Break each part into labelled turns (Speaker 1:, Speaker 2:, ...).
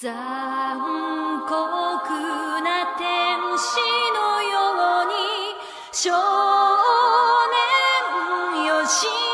Speaker 1: 残酷な天使のように少年よし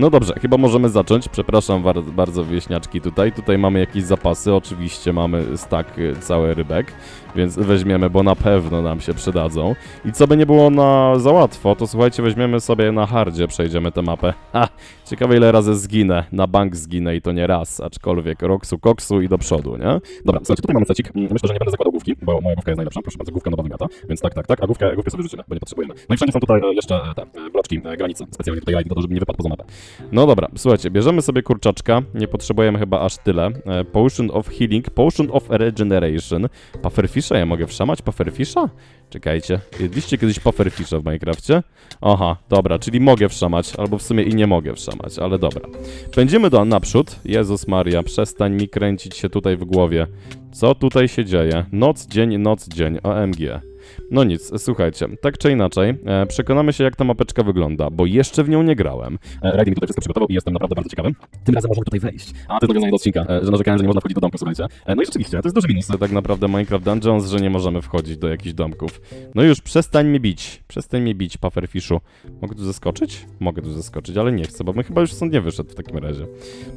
Speaker 2: No dobrze, chyba możemy zacząć. Przepraszam bar- bardzo wieśniaczki tutaj. Tutaj mamy jakieś zapasy, oczywiście mamy stak y, cały rybek, więc weźmiemy, bo na pewno nam się przydadzą. I co by nie było na za łatwo, to słuchajcie, weźmiemy sobie na hardzie, przejdziemy tę mapę. Ha! Ciekawe ile razy zginę. Na bank zginę i to nie raz, aczkolwiek roksu koksu i do przodu, nie? Dobra, słuchajcie, tutaj mamy secik. Mm, Myślę, że nie będę zakładał główki, bo moja główka jest najlepsza. Proszę bardzo, główka nowa wymiata, więc tak, tak, tak. A główkę, główkę sobie rzucimy, bo nie potrzebujemy. No i wszędzie są tutaj e, jeszcze e, te bloczki, e, granice. Specjalnie tutaj rajd, żeby nie wypadł poza mapę. No dobra, słuchajcie, bierzemy sobie kurczaczka, nie potrzebujemy chyba aż tyle. E, Potion of Healing, Potion of Regeneration. Pufferfisha, ja mogę wszamać Pufferfisha? Czekajcie, jedliście kiedyś Pufferfisha w Minecrafcie? Aha, dobra, czyli mogę wszamać, albo w sumie i nie mogę wszamać, ale dobra. Pędzimy do naprzód. Jezus Maria, przestań mi kręcić się tutaj w głowie. Co tutaj się dzieje? Noc, dzień, noc, dzień. OMG. No nic, słuchajcie, tak czy inaczej, e, przekonamy się jak ta mapeczka wygląda, bo jeszcze w nią nie grałem. E, Raiden mi tutaj wszystko przygotował i jestem naprawdę bardzo ciekawym. Tym razem możemy tutaj wejść. A to jest nawiązanie do odcinka, e, że narzekałem, że nie można wchodzić do domku, słuchajcie. E, no i rzeczywiście, to jest duży minus tak naprawdę Minecraft Dungeons, że nie możemy wchodzić do jakichś domków. No już, przestań mnie bić. Przestań mnie bić, Pufferfishu. Mogę tu zeskoczyć? Mogę tu zeskoczyć, ale nie chcę, bo my chyba już stąd nie wyszedł w takim razie.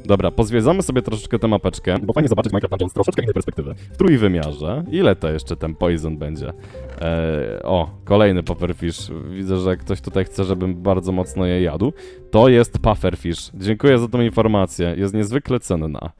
Speaker 2: Dobra, pozwiedzamy sobie troszeczkę tę mapeczkę, bo fajnie zobaczyć Minecraft Dungeons z troszeczkę innej perspektywy. W trójwymiarze. Ile to jeszcze ten poison będzie? Eee, o, kolejny pufferfish. Widzę, że ktoś tutaj chce, żebym bardzo mocno je jadł. To jest pufferfish. Dziękuję za tą informację. Jest niezwykle cenna.